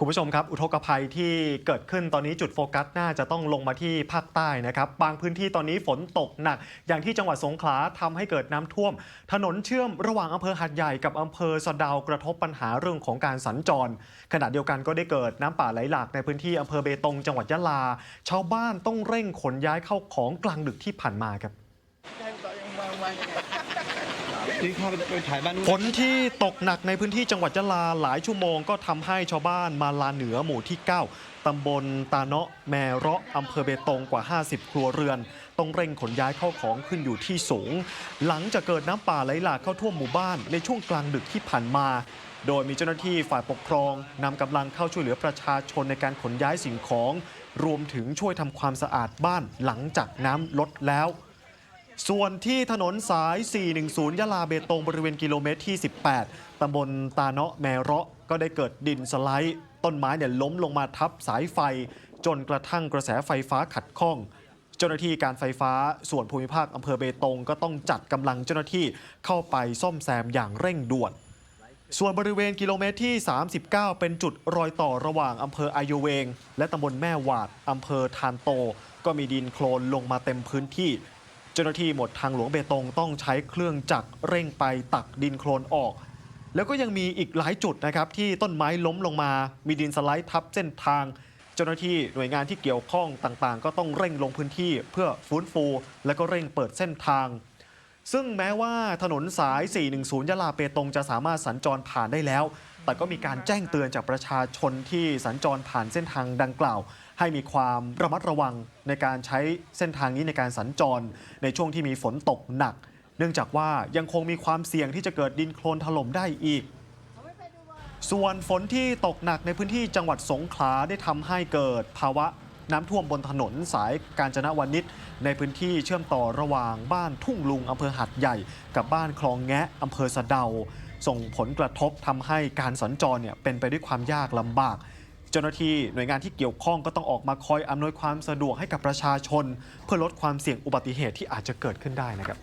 คุณผู้ชมครับ อุทกภัยที่เกิดขึ้นตอนนี้จุดโฟกัสน่าจะต้องลงมาที่ภาคใต้นะครับ บางพื้นที่ตอนนี้ฝนตกหนัก อย่างที่จังหวัดสงขลาทำให้เกิดน้ำท่วม ถนนเชื่อมระหว่างอำเภอหัดใหญ่กับอำเภอสะดาวกระทบปัญหาเรื่องของการสัญจร ขณะเดียวกันก็ได้เกิดน้ำป่าไหลหลากในพื้นที่อำเภอเบตงจังหวัดยะลา ชาวบ้านต้องเร่งขนย้ายเข้าของกลางดึกที่ผ่านมาครับ นี่ข้าไปถ่ายบ้านนู้น ฝนที่ตกหนักในพื้นที่จังหวัดยะลาหลายชั่วโมงก็ทำให้ชาวบ้านมาลาเหนือหมู่ที่ 9 ตำบลตาเนาะแมเราะอำเภอเบตงกว่า 50 ครัวเรือน ต้องเร่งขนย้ายเข้าของขึ้นอยู่ที่สูง หลังจากเกิดน้ำป่าไหลหลากเข้าท่วมหมู่บ้านในช่วงกลางดึกที่ผ่านมา โดยมีเจ้าหน้าที่ฝ่ายปกครองนำกำลังเข้าช่วยเหลือประชาชนในการขนย้ายสิ่งของ รวมถึงช่วยทำความสะอาดบ้านหลังจากน้ำลดแล้ว ส่วนที่ถนนสาย 410 ยะลาเบตงบริเวณกิโลเมตรที่ 18 ตำบลตาเนาะแมเราะ ก็ได้เกิดดินสไลด์ ต้นไม้เนี่ยล้มลงมาทับสายไฟ จนกระทั่งกระแสไฟฟ้าขัดข้อง เจ้าหน้าที่การไฟฟ้าส่วนภูมิภาคอำเภอเบตงก็ต้องจัดกำลังเจ้าหน้าที่เข้าไปซ่อมแซมอย่างเร่งด่วน ส่วนบริเวณกิโลเมตรที่ 39 เป็นจุดรอยต่อระหว่างอำเภออายุเวง และตำบลแม่หวาดอำเภอทานโต ก็มีดินโคลนลงมาเต็มพื้นที่ เจ้าหน้าที่หมดทางหลวงเบตงต้องใช้เครื่องจักรเร่งไปตักดินโคลนออก แล้วก็ยังมีอีกหลายจุดนะครับที่ต้นไม้ล้มลงมา มีดินสไลด์ทับเส้นทาง เจ้าหน้าที่หน่วยงานที่เกี่ยวข้องต่างๆ ก็ต้องเร่งลงพื้นที่เพื่อฟื้นฟู และก็เร่งเปิดเส้นทาง ซึ่งแม้ว่าถนนสาย 410 ยะลาเปตงจะสามารถสัญจรผ่านได้แล้ว แต่ก็มีการแจ้งเตือนจากประชาชนที่สัญจรผ่านเส้นทางดังกล่าว ให้มีความระมัดระวังในการใช้เส้นทางนี้ในการสัญจร ในช่วงที่มีฝนตกหนัก เนื่องจากว่ายังคงมีความเสี่ยงที่จะเกิดดินโคลนถล่มได้อีก ส่วนฝนที่ตกหนักในพื้นที่จังหวัดสงขลาได้ทำให้เกิดภาวะน้ำท่วมบนถนนสายกาญจนวนิชในพื้นที่เชื่อมต่อระหว่างบ้านทุ่งลุงอำเภอหัดใหญ่ กับบ้านคลองแงะอำเภอสะเดา ส่งผลกระทบทำให้การสัญจรเนี่ยเป็นไปด้วยความยากลำบาก จ้าหน้าที่หน่วยงานที่เกี่ยวข้องก็ต้องออกมาคอยอำนวยความสะดวกให้กับประชาชน เพื่อลดความเสี่ยงอุบัติเหตุที่อาจจะเกิดขึ้นได้นะครับ